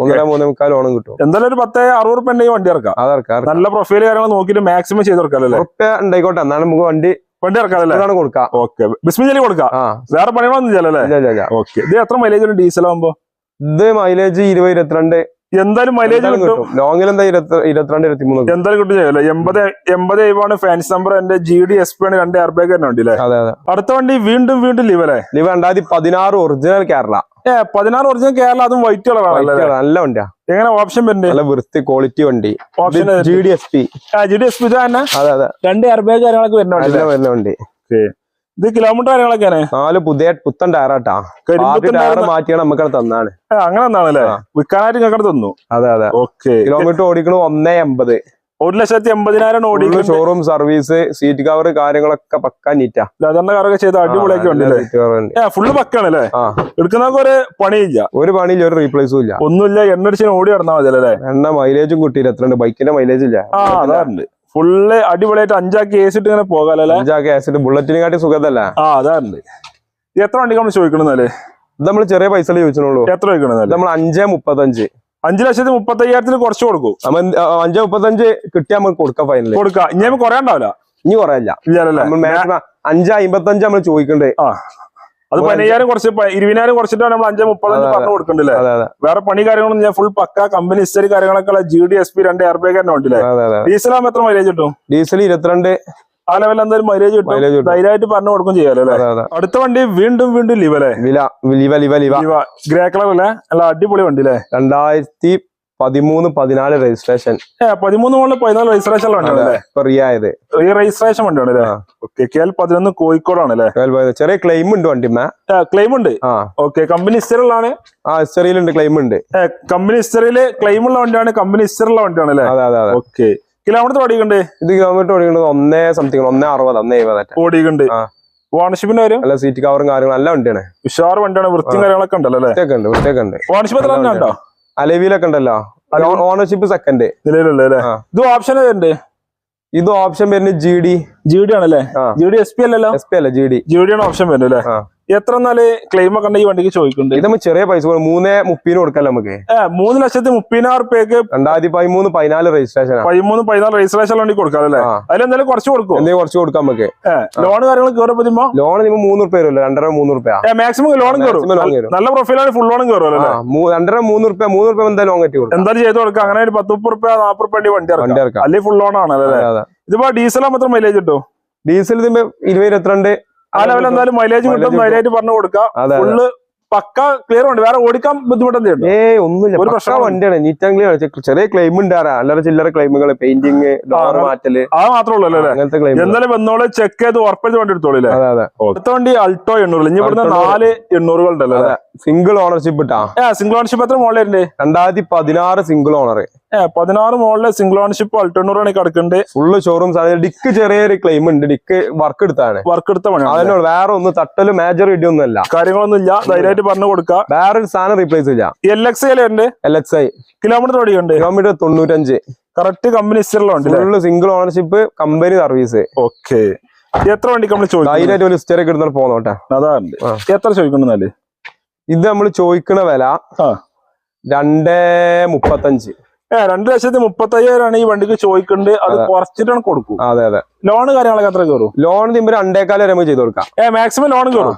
മൂന്നര മൂന്നേ മുക്കാൽ ലോണും കിട്ടും. എന്തായാലും ഒരു പത്ത് അറുപത് റുപ്യ ഉണ്ടെങ്കിൽ വണ്ടി ഇറക്കാം. അതറക്കാം നല്ല പ്രൊഫൈൽ കാര്യങ്ങൾ നോക്കിയിട്ട് മാക്സിമം ചെയ്ത് കൊടുക്കാല്ലേ ഉറപ്പ ഉണ്ടായിക്കോട്ടെ. എന്നാലും നമുക്ക് വണ്ടി വണ്ടി ഇറക്കാം കൊടുക്കാം. ഓക്കെ ബിസ്മിജലി കൊടുക്കാം. വേറെ പണികളൊന്നും ചെയ്യല്ലേ ഇല്ല ഇല്ല ഇല്ല. ഓക്കെ ഇത് എത്ര മൈലേജ് ഉണ്ട് ഡീസൽ ആകുമ്പോ ഇത് മൈലേജ് ഇരുപത് ഇരുപത്തിരണ്ട്. എന്തായാലും മൈലേജ് കിട്ടും. ലോങ്ങിൽ എന്താ ഇരുപത്തി ഇരുപത്തിരണ്ട് ഇരുപത്തിമൂന്ന്. എന്തായാലും കിട്ടും ചെയ്യല്ലേ എൺപത് എൺപത് ആണ് ഫാൻസ് നമ്പർ എന്റെ ജി ഡി എസ് പി ആണ് രണ്ട് എയർബാഗ് തന്നെ ഉണ്ട് അതെ അതെ. അടുത്ത വണ്ടി വീണ്ടും വീണ്ടും ലീവ് അല്ലേ? ഇവ രണ്ടായിരത്തി പതിനാറ് ഒറിജിനൽ കേരള ഏ പതിനാറ് ഒറിജിനൽ കേരള അതും വൈറ്റ് കളറാണ് നല്ല വണ്ടിയാ. എങ്ങനെ ഓപ്ഷൻ വരുന്നത്? നല്ല വൃത്തി ക്വാളിറ്റി വണ്ടി. Option G D S P G D S P തന്നെ? അതെ അതെ. രണ്ട് എയർബാഗ് കാര്യങ്ങളൊക്കെ വരുന്നുണ്ട് വരുന്ന വണ്ടി. ഇത് കിലോമീറ്റർ കാര്യങ്ങളൊക്കെയാണ്. നാല് പുതിയ പുത്തൻ ടയറാട്ടാ. ടയർ മാറ്റിയാണ് നമുക്ക് തന്നാണ്. അങ്ങനെ തന്നാണല്ലേ. വിൽക്കാനായിട്ട് നിങ്ങൾക്ക് തന്നു? അതെ അതെ. ഓക്കെ. കിലോമീറ്റർ ഓടിക്കണു ഒന്നേ എൺപത്. ഒരു ലക്ഷത്തി എൺപതിനായിരം ഓടി ഷോറൂം സർവീസ് സീറ്റ് കവർ കാര്യങ്ങളൊക്കെ പക്കാൻ നീറ്റാ ലെതറിന്റെ കാറൊക്കെ ചെയ്ത് അടിപൊളിയൊക്കെ ഉണ്ട്. ഫുള്ള് പക്കാണല്ലേ? എടുക്കുന്നവർക്ക് ഒരു പണിയില്ല. ഒരു പണിയില്ല ഒരു റീപ്ലേസും ഇല്ല. ഒന്നുമില്ല എണ്ണടിച്ചിന് ഓടി നടന്നാൽ മതി അല്ലേ എണ്ണ മൈലേജും കിട്ടിയില്ല. എത്ര ബൈക്കിന്റെ മൈലേജ് ഇല്ല. ആ അതാറുണ്ട് ഫുള്ള് അടിപൊളിയായിട്ട് അഞ്ചാക്കി ഏസിട്ട് ഇങ്ങനെ പോകാലല്ലേ? അഞ്ചാക്കി ഏസിട്ട് ബുള്ളറ്റിനെ കാട്ടി സുഖതല്ല? ആ അതാണ് ഇത് എത്ര വണ്ടി നമ്മൾ ചോദിക്കണമെന്നല്ലേ ഇത് നമ്മൾ ചെറിയ പൈസ ചോദിച്ചോളൂ എത്ര ചോദിക്കണമെന്നല്ലേ നമ്മൾ അഞ്ചേ മുപ്പത്തഞ്ച്. അഞ്ചു ലക്ഷത്തി മുപ്പത്തയ്യായിരത്തിന് കുറച്ച് കൊടുക്കും. അഞ്ചേ മുപ്പത്തഞ്ച് കിട്ടിയാൽ നമുക്ക് കൊടുക്കാം ഫൈനൽ കൊടുക്കാം. ഇനി നമുക്ക് കുറേ ഉണ്ടാവില്ല ഇനി കുറയല്ല. അഞ്ചേ അമ്പത്തഞ്ച് നമ്മൾ ചോദിക്കണ്ടേ. ആ. അത് പതിനയ്യായിരം കുറച്ച് ഇരുപതിനായിരം കുറച്ചിട്ടാണ് നമ്മൾ അഞ്ചേ മുപ്പതഞ്ച് പറഞ്ഞു കൊടുക്കണ്ടല്ലേ? വേറെ പണി കാര്യങ്ങളൊന്നും ഞാൻ ഫുൾ പക്ക. കമ്പനി ഹിസ്റ്ററി കാര്യങ്ങളൊക്കെ ഉള്ള ജി ഡി എസ് പി രണ്ട് എയർബാഗ് തന്നെ ഉണ്ടല്ലേ? ഡീസൽ ആകുമ്പോൾ എത്ര മൈലേജ് കിട്ടും? ഡീസൽ ഇരുപത്തിരണ്ട്. ആ ലെവലിൽ എന്തായാലും മൈലേജ് കിട്ടും. ധൈര്യമായിട്ട് പറഞ്ഞു കൊടുക്കും ചെയ്യാലോ അടുത്ത വണ്ടി വീണ്ടും വീണ്ടും ലിവ അല്ലേ? വില ലിവ ലിവ ലിവ ലിവ ഗ്രേ കളർ അല്ലേ? അല്ല അടിപൊളി വണ്ടി അല്ലേ? രണ്ടായിരത്തി പതിമൂന്ന് പതിനാല് രജിസ്ട്രേഷൻ പതിമൂന്ന് മുകളിൽ പതിനാല് രജിസ്ട്രേഷൻ റിയായത് ഈ രജിസ്ട്രേഷൻ വണ്ടിയാണ് അല്ലേ? ആ. ഓക്കെ കെ എൽ പതിനൊന്ന് കോഴിക്കോടാണ് അല്ലേ? ചെറിയ ക്ലെയിം ഉണ്ട് വണ്ടി ക്ലെയിം ഉണ്ട്? ഓക്കെ കമ്പനി ഹിസ്റ്ററിലാണ് ആ ഹിസ്റ്ററിയിലുണ്ട് ക്ലെയിം ഉണ്ട്. കമ്പനി ഹിസ്റ്ററിയിൽ ക്ലെയിം ഉള്ള വണ്ടിയാണ് കമ്പനി ഹിസ്റ്ററുള്ള വണ്ടിയാണ് അല്ലേ? അതെ അതെ ഓക്കെ കിലോമീറ്റർ ഓടിക്കണ്ട്? ഇത് കിലോമീറ്റർ ഓടിക്കുന്നത് ഒന്നേ സംതിങ് ഒന്നേ അറുപത് ഒന്നേ എഴുപതറ്റ ഓടിക്കണ്ട്. ആ. ഓണർഷിപ്പിന്റെ കാര്യം അല്ല സീറ്റ് കവറും കാര്യങ്ങളും എല്ലാം വണ്ടിയാണ്. ഉഷാർ വണ്ടിയാണ് വൃത്തിയും കാര്യങ്ങളൊക്കെ ഉണ്ടല്ലോ അല്ലേ? വൃത്തിയൊക്കെ ഉണ്ട് വൃത്തിയൊക്കെ ഉണ്ട്. എത്ര ഉണ്ടോ അലവിയിലൊക്കെ ഉണ്ടല്ലോ. ഓണർഷിപ്പ് സെക്കൻഡ് നിലവിലുള്ള ഇത് ഓപ്ഷൻ ഉണ്ട് ഇത് ഓപ്ഷൻ വരുന്നത് ജി ഡി ജി ഡി ആണല്ലേ. ജി ഡി എസ് പി അല്ലല്ലോ? എസ് പി അല്ല ജി ഡി ജി ഡി ആണ് ഓപ്ഷൻ വരുന്നത് അല്ലേ. എത്ര എന്നാൽ ക്ലെയിം ഒക്കെ ഈ വണ്ടിക്ക് ചോദിക്കുന്നുണ്ട് ഇത് നമ്മൾ ചെറിയ പൈസ കൊടുക്കും. മൂന്നേ മുപ്പതിന് കൊടുക്കല്ലോ നമുക്ക് മൂന്ന് ലക്ഷത്തി മുപ്പതിനായിരം റുപ്യക്ക് രണ്ടായിരത്തി പതിമൂന്ന് പതിനാല് രജിസ്ട്രേഷൻ പതിമൂന്ന് പതിനാല് രജിസ്ട്രേഷൻ വണ്ടി കൊടുക്കാം അല്ലേ. അതിലെന്തായാലും കുറച്ച് കൊടുക്കും എന്തെങ്കിലും കുറച്ച് കൊടുക്കാം നമുക്ക് ലോൺ കാര്യങ്ങൾ കയറി പറ്റുമ്പോ ലോൺ നിങ്ങൾ മൂന്ന് റുപ്യ വരുമല്ലോ രണ്ടര മൂന്ന് റുപ്യ മാക്സിമം ലോൺ കയറും. നല്ല പ്രൊഫൈലാണ് ഫുൾ ലോണും കയറും അല്ലേ? ആ മൂ- രണ്ടര മൂന്ന് റുപ്യ മൂന്ന് റുപ്യ എന്തായാലും ലോൺ കെട്ടി കൊടുക്കും. എന്തായാലും ചെയ്ത് കൊടുക്കാം. അങ്ങനെ ഒരു പത്ത് മുപ്പത് റുപ്യ നാപ്പത് റുപ്യ വണ്ടി ഇറക്കാം. അല്ലെങ്കിൽ ഫുൾ ലോൺ ആണ് അല്ലേ. ഇതിപ്പോ ഡീസൽ മാത്രം മൈലേജ് കിട്ടും ഡീസൽ ഇതിന്റെ ഇരുപത് ഇരുപത്തിരണ്ട് ആ ലെവലിൽ എന്തായാലും മൈലേജ് കിട്ടും. ധൈര്യമായിട്ട് പറഞ്ഞു കൊടുക്കാം. ഫുള്ള് പക്ക ക്ലിയർ ഉണ്ട്. വേറെ ഓടിക്കാൻ ബുദ്ധിമുട്ടെന്തുണ്ട് ഏയ് ഒന്നുമില്ല. ഒരു പ്രശ്നം വണ്ടിയാണ്. നീറ്റ് ചെറിയ ക്ലെയിം ഉണ്ട് അല്ലാതെ അല്ലറ ചില്ലറ ക്ലെയിമുകൾ പെയിന്റിങ് ഡോർ ആ, മാറ്റൽ. അത് മാത്രമേ ഉള്ളൂ അല്ലേ? അങ്ങനത്തെ ക്ലെയിം എന്തായാലും വന്നോളെ ചെക്ക് ചെയ്ത് ഉറപ്പിച്ച് വണ്ടി എടുത്തോളൂ അടുത്ത വണ്ടി അൾട്ടോ എണ്ണൂറ്. ഇനി ഇവിടുന്ന് നാല് എണ്ണൂറുകൾ ഉണ്ടല്ലോ അല്ലേ? സിംഗിൾ ഓണർഷിപ്പ് ഇട്ടാ. ഏ സിംഗിൾ ഓണർഷിപ്പ് എത്ര മോളിലുണ്ട് രണ്ടായിരത്തി പതിനാറ് സിംഗിൾ ഓണർ ഏ പതിനാറ് മോളിലെ സിംഗിൾ ഓണർഷിപ്പ് അൾട്ടോ ആണ് കിടക്കുന്നുണ്ട് ഫുള്ള് ഷോറൂം സാധനം. ഡിക്ക് ചെറിയൊരു ക്ലെയിം ഉണ്ട്. ഡിക്ക് വർക്ക് എടുത്താണ്. വർക്ക് എടുത്ത പണിയാണ് അതിനോട് വേറെ ഒന്ന് തട്ടൽ മേജർ ഇടിയൊന്നും അല്ല. കാര്യങ്ങളൊന്നും ഇല്ല. ധൈര്യമായിട്ട് പറഞ്ഞു കൊടുക്കാം വേറെ ഒരു സാധനം റീപ്ലേസ് ഇല്ല എൽ എക്സ് ഉണ്ട്? എൽ എക്സ് ഐ കിലോമീറ്റർ ഓടിയുണ്ട് കിലോമീറ്റർ തൊണ്ണൂറ്റഞ്ച്. കറക്റ്റ് കമ്പനി ഹിസ്റ്ററിലുള്ള ഉണ്ട് full single ownership company service okay എത്ര വണ്ടി നമ്മൾ ചോദിക്കും ധൈര്യമായിട്ട് ഒരു ഹിസ്റ്ററി എടുത്തോണ്ട് പോന്നോട്ടെ അതാണ്. എത്ര ചോദിക്കണ്ടെന്നാൽ ഇത് നമ്മൾ ചോദിക്കണ വില. രണ്ടേ മുപ്പത്തഞ്ച്. രണ്ട് ലക്ഷത്തി മുപ്പത്തി അയ്യായിരമാണ് ഈ വണ്ടിക്ക് ചോദിക്കുന്നത് അത് കുറച്ചിട്ടാണ് കൊടുക്കും. അതെ അതെ. ലോൺ കാര്യങ്ങളൊക്കെ എത്ര കയറും? ലോൺ തിമ്പോ രണ്ടേക്കാലം വരെ ചെയ്ത് കൊടുക്കാം. മാക്സിമം ലോൺ കയറും.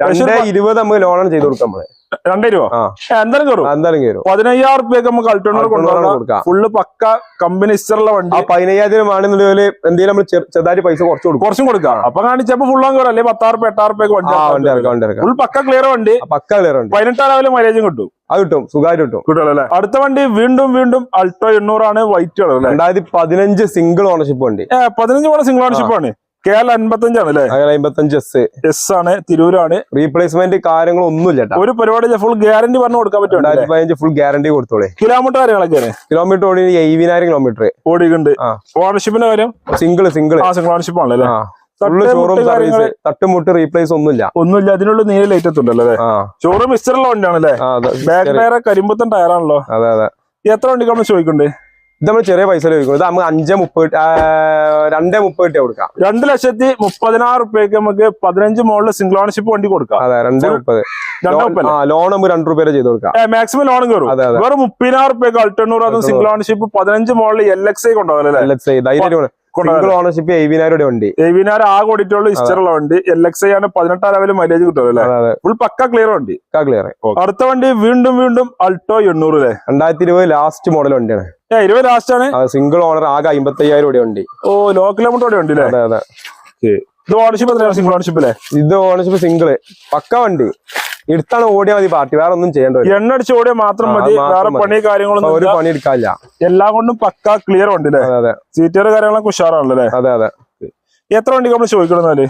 രണ്ടേ ഇരുപത് നമുക്ക് ലോൺ ചെയ്ത് കൊടുക്കാം നമ്മൾ. രണ്ടേ രൂപ ആ. ഏ, എന്തായാലും കയറും എന്തായാലും കയറും പതിനയ്യായിരം റുപ്യക്ക് നമുക്ക് അൾട്ടോണർ Altoona കൊണ്ടുപോകാം കൊടുക്കാം. ഫുള്ള് പക്ക കമ്പനി വണ്ടി. പതിനയ്യായിരം ആണെന്നുണ്ടെങ്കിൽ എന്തെങ്കിലും നമ്മൾ ചെറുതായിട്ട് പൈസ കുറച്ച് കൊടുക്കും. കുറച്ചും കൊടുക്കാം. അപ്പൊ കാണിച്ചപ്പോ ഫുൾ ഓൺ കയറും അല്ലെങ്കിൽ പത്താറ് റുപ്യ എട്ടാറ് റുപ്യക്ക് വണ്ടി ഫുൾ പക്ക ക്ലിയർ വണ്ടി. പക്ക ക്ലിയർ ഉണ്ട് പതിനെട്ടാം ലെവലിൽ മൈലേജും കിട്ടും. അത് കിട്ടും. സുഖമായിട്ട് കിട്ടും. കിട്ടുമല്ലോ അടുത്ത വണ്ടി വീണ്ടും വീണ്ടും അൾട്ടോ എണ്ണൂറാണ് വൈറ്റ് കളർ രണ്ടായിരത്തി പതിനഞ്ച് സിംഗിൾ ഓണർഷിപ്പ് വണ്ടി. പതിനഞ്ച് സിംഗിൾ ഓണർഷിപ്പ് ആണ്. കെ എൽ അൻപത്തഞ്ചാണ് അല്ലേ? അങ്ങനെ അമ്പത്തഞ്ച് എസ് എസ് ആണ് തിരൂരാണ്. റീപ്ലേസ്മെന്റ് കാര്യങ്ങളൊന്നും ഇല്ല ഒരു പരിപാടി ഫുൾ ഗ്യാരണ്ടി പറഞ്ഞു കൊടുക്കാൻ പറ്റും രണ്ടായിരത്തി പതിനഞ്ച് ഫുൾ ഗ്യാരണ്ടി കൊടുത്തോളെ. കിലോമീറ്റർ കാര്യങ്ങളൊക്കെയാണ്. കിലോമീറ്റർ ഓടി എഴുപതിനായിരം കിലോമീറ്റർ ഓടിയിട്ടുണ്ട്. ഓണർഷിപ്പിന്റെ കാര്യം? സിംഗിൾ സിംഗിൾ ആ സിംഗിൾ ഓണർഷിപ്പ് ആണല്ലേ തട്ടുമുട്ട് റീപ്ലേസ് ഒന്നുമില്ല. ഒന്നുമില്ല അതിനുള്ള നീല ലൈറ്റ് എത്തുണ്ടല്ലോ ഷോറൂം മിസ്റ്ററുള്ള വണ്ടിയാണല്ലേ? ബാക്ക് ടയർ കരിമ്പത്തൻ ടയറാണല്ലോ അതെ അതെ. എത്ര വണ്ടിക്ക് നമ്മൾ ചോദിക്കണ്ടേ? ഇത് നമ്മൾ ചെറിയ പൈസ ചോദിക്കുന്നത് ഇത് നമുക്ക് അഞ്ച് മുപ്പത് രണ്ടേ മുപ്പത് കിട്ടിയ കൊടുക്കാം. രണ്ട് ലക്ഷത്തി മുപ്പതിനായിരം റുപ്യക്ക് നമുക്ക് പതിനഞ്ച് മോളിൽ സിംഗിൾ ഓണർഷിപ്പ് വണ്ടി കൊടുക്കാം. അതെ രണ്ടേ മുപ്പത്. ലോൺ- നമുക്ക് രണ്ട് റുപ്യ ചെയ്ത് കൊടുക്കാം. മാക്സിമം ലോൺ കയറും. വേറെ മുപ്പതിനായിരം റുപ്യക്ക് അൾട്ടണ്ണൂറ് അതും സിംഗിൾ ഓണർഷിപ്പ് പതിനഞ്ച് മോളിൽ എൽ എക്സ് ഐ കൊണ്ടുപോകല്ലേ എൽ എക്സ് ഐ ധൈര്യം സിംഗിൾ ഓണർഷിപ്പ് രൂപ വണ്ടി. എയ്വിനായിരം ആകെ ഓടിയിട്ടുള്ള ഇഷ്ടമുള്ള വണ്ടി. എൽ എക്സ് ഐ ആണ് പതിനെട്ടാം ലെവലിൽ മൈലേജ് കിട്ടുമല്ലോ അല്ലേ? ഫുൾ പക്ക ക്ലിയർ വണ്ടി. ക്ലിയർ അടുത്ത വണ്ടി വീണ്ടും വീണ്ടും അൾട്ടോ എണ്ണൂറ് അല്ലേ? രണ്ടായിരത്തി ഇരുപത് ലാസ്റ്റ് മോഡൽ വണ്ടിയാണ്. ഇരുപത് ലാസ്റ്റ് ആണ്. സിംഗിൾ ഓണർ ആകെ അമ്പത്തി അയ്യായിരം ഉണ്ട്. ഓ ലോക്കൽ കിലോമീറ്റർ വണ്ടി ഉണ്ട് അതെ അതെ. ഇത് ഓണർഷിപ്പ് എത്രയാണ് സിംഗിൾ ഓണർഷിപ്പ് അല്ലേ ഇത് ഓണർഷിപ്പ് സിംഗിൾ പക്ക വണ്ടി എടുത്താണ് ഓടിയാൽ മതി പാർട്ടി. വേറെ ഒന്നും ചെയ്യേണ്ട എണ്ണ അടിച്ച് ഓടിയാൽ മാത്രം മതി. വേറെ. പണി കാര്യങ്ങളൊന്നും ഒരു പണി എടുക്കാനില്ല. എല്ലാം കൊണ്ടും പക്ക ക്ലിയർ ഉണ്ട് അല്ലേ അതെ അതെ. സീറ്റർ കാര്യങ്ങളൊക്കെ ഉഷാറാണല്ലേ അതെ അതെ. എത്ര വണ്ടി നമ്മൾ ചോദിക്കണമെന്നാൽ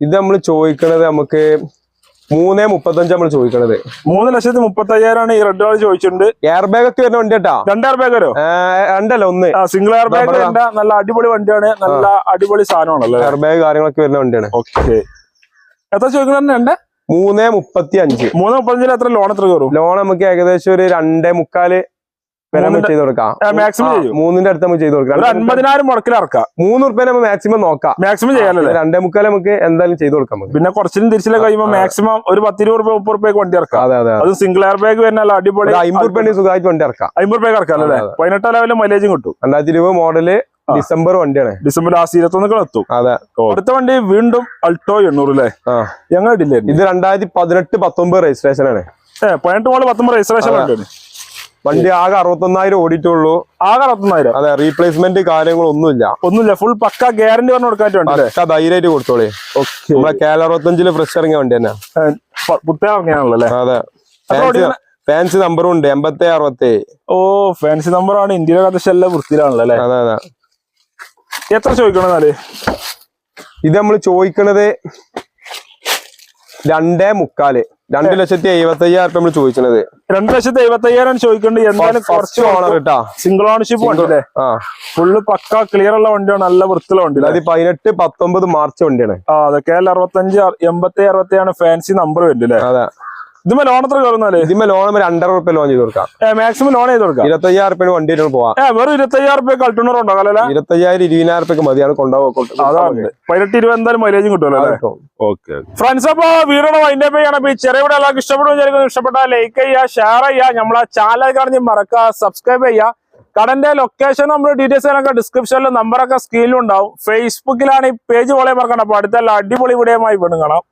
ഇത് നമ്മൾ ചോദിക്കണത് നമുക്ക് മൂന്നേ മുപ്പത്തഞ്ച് നമ്മൾ ചോദിക്കണത്. മൂന്ന് ലക്ഷത്തി മുപ്പത്തി അയ്യായിരമാണ് ഈ റെഡ് വാൾ ചോദിച്ചിട്ടുണ്ട്. എയർ ബാഗ് ഒക്കെ വരുന്ന വണ്ടി കേട്ടാ എയർ ബാഗ് വരോ രണ്ടല്ല ഒന്ന്. സിംഗിൾ എയർ ബാഗ് നല്ല അടിപൊളി വണ്ടിയാണ് നല്ല അടിപൊളി സാധനമാണല്ലോ? എയർ ബാഗ് കാര്യങ്ങളൊക്കെ വരുന്ന വണ്ടിയാണ്. ഓക്കെ എത്ര ചോദിക്കണം രണ്ട്? മൂന്നേ മുപ്പത്തി അഞ്ച് മൂന്ന് മുപ്പത്തഞ്ചിൽ എത്ര ലോൺ എത്ര കയറും? ലോൺ നമുക്ക് ഏകദേശം ഒരു രണ്ടേ മുക്കാൽ വരെ നമുക്ക് മൂന്നിന്റെ- ചെയ്ത് കൊടുക്കാം. മാക്സിമം maximum ആ, ചെയ്യും. മൂന്നിന്റെ അടുത്ത് നമുക്ക് ചെയ്ത് കൊടുക്കാം. അൻപതിനായിരം മുടക്കിൽ ഇറക്കാം. മൂന്ന് റുപ്യ നമ്മൾ മാക്സിമം നോക്കാം. മാക്സിമം ചെയ്യാനല്ലേ? രണ്ടേ മുക്കാൽ നമുക്ക് എന്തായാലും ചെയ്ത് കൊടുക്കാം പിന്നെ കുറച്ചും തിരിച്ചിലെ കഴിയുമ്പോൾ മാക്സിമം ഒരു പത്തിരുപത് റുപ്യ മുപ്പത് റുപ്യക്ക് വണ്ടി ഇറക്കാം. അതെ അതെ അത്. സിംഗിൾ എയർ ബാഗ് വരുന്ന അടിപൊളി അമ്പത് റുപ്യ സുഖമായിട്ട് വണ്ടി ഇറക്കാം. അമ്പത് റുപ്യക്ക് ഇറക്കാം അല്ലേ. പതിനെട്ടാം ലെവലിൽ മൈലേജും കിട്ടും. രണ്ടായിരത്തി ഇരുപത് മോഡൽ. ഡിസംബർ വണ്ടിയാണ്. ഡിസംബർ ലാസ്റ്റ് ഇരുപത്തൊന്നൊക്കെ എത്തും. അതെ. അടുത്ത വണ്ടി വീണ്ടും അൾട്ടോ എണ്ണൂറ് അല്ലേ? ഞങ്ങൾ ഇത് രണ്ടായിരത്തി പതിനെട്ട് പത്തൊമ്പത് രജിസ്ട്രേഷൻ ആണ്. പതിനെട്ട് മോഡൽ പത്തൊമ്പത് രജിസ്ട്രേഷൻ. വണ്ടിയാണ്. വണ്ടി ആകെ അറുപത്തൊന്നായിരം ഓടിയിട്ടുള്ളൂ. ആകെ അറുപത്തൊന്നായിരം? അതെ റീപ്ലേസ്മെന്റ് കാര്യങ്ങളൊന്നുമില്ല. ഒന്നുമില്ല ഫുൾ പക്ക ഗ്യാരണ്ടി പറഞ്ഞു പക്ക ധൈര്യമായിട്ട് കൊടുത്തോളേ. ഓക്കെ. നമ്മളെ കേല അറുപത്തഞ്ചിൽ ഫ്രഷ് ഇറങ്ങിയ വണ്ടി തന്നെ. പുത്തേ അതെ. ഫാൻസി നമ്പറും ഉണ്ട് എൺപത്തി അറുപത്തി ഓ ഫാൻസി നമ്പറാണ് ഇന്ത്യയിലെ കഥ വൃത്തിയിലാണല്ലേ വൃത്തിയിലാണല്ലോ അല്ലേ? അതെ അതെ. എത്ര ചോദിക്കണം എന്നാൽ? ഇത് നമ്മൾ ചോദിക്കണത് രണ്ടേ മുക്കാൽ. രണ്ട് ലക്ഷത്തി എഴുപത്തി അയ്യായിരം രൂപ നമ്മൾ ചോദിച്ചത് രണ്ട് ലക്ഷത്തി എഴുപത്തി അയ്യായിരം ചോദിക്കേണ്ടത് എന്തായാലും കുറച്ച് ഓണർ കേട്ടാ സിംഗിൾ ഓണർഷിപ്പ് വണ്ടി അല്ലേ ആ. ഫുള്ള് പക്ക ക്ലിയർ ഉള്ള വണ്ടിയാണ്. നല്ല വൃത്തിയുള്ള വണ്ടി അത് പതിനെട്ട് പത്തൊമ്പത് മാർച്ച് വണ്ടിയാണ്. ആ അതൊക്കെ അറുപത്തഞ്ച് എൺപത്തി അറുപത്തി ആണ് ഫാൻസി നമ്പർ വരുന്നത് അല്ലേ? ഇതുമേ ലോൺ എത്ര കയറുന്നാൽ ഇതിന്മേ ലോൺ രണ്ടര റുപ്യ ലോൺ ചെയ്ത് കൊടുക്കാം. മാക്സിമം ലോൺ ചെയ്ത് കൊടുക്കാം. ഇരുപത്തയ്യായിരം റുപ്യ വണ്ടി പോവാം. ഏ വെറും ഇരുപത്തയ്യായിരം റുപ്യ കളിട്ടുണ്ണൂറ് ഉണ്ടോ അല്ലേ? ഇരുപത്തയ്യായിരം ഇരുപതിനായിരം റുപ്യക്ക് മതിയാണ് കൊണ്ടുപോകും അതാണ്. പതിനെട്ട് ഇരുപത് എന്തായാലും മൈലേജും കിട്ടുമല്ലോ ഓക്കെ ഫ്രണ്ട്സ് അപ്പൊ വീഡിയോ വൈൻഡ് അപ്പ് ചെയ്യണം ഈ ചെറിയ വീഡിയോ എല്ലാവർക്കും ഇഷ്ടപ്പെടും വിചാരിക്കുന്നു. ഇഷ്ടപ്പെട്ടാൽ ലൈക്ക് ചെയ്യുക ഷെയർ ചെയ്യുക. നമ്മളെ ചാനൽ കാണിച്ച് മറക്കുക സബ്സ്ക്രൈബ് ചെയ്യുക. കടന്റെ ലൊക്കേഷൻ നമ്മൾ ഡീറ്റെയിൽസ് ഒക്കെ ഡിസ്ക്രിപ്ഷനിലും നമ്പറൊക്കെ സ്ക്രീനിലുണ്ടാവും ഫേസ്ബുക്കിലാണ് ഈ പേജ് പോലെ മറക്കണം അപ്പൊ അടുത്തല്ല അടിപൊളി വീഡിയോയുമായി വീണ്ടും കാണാം.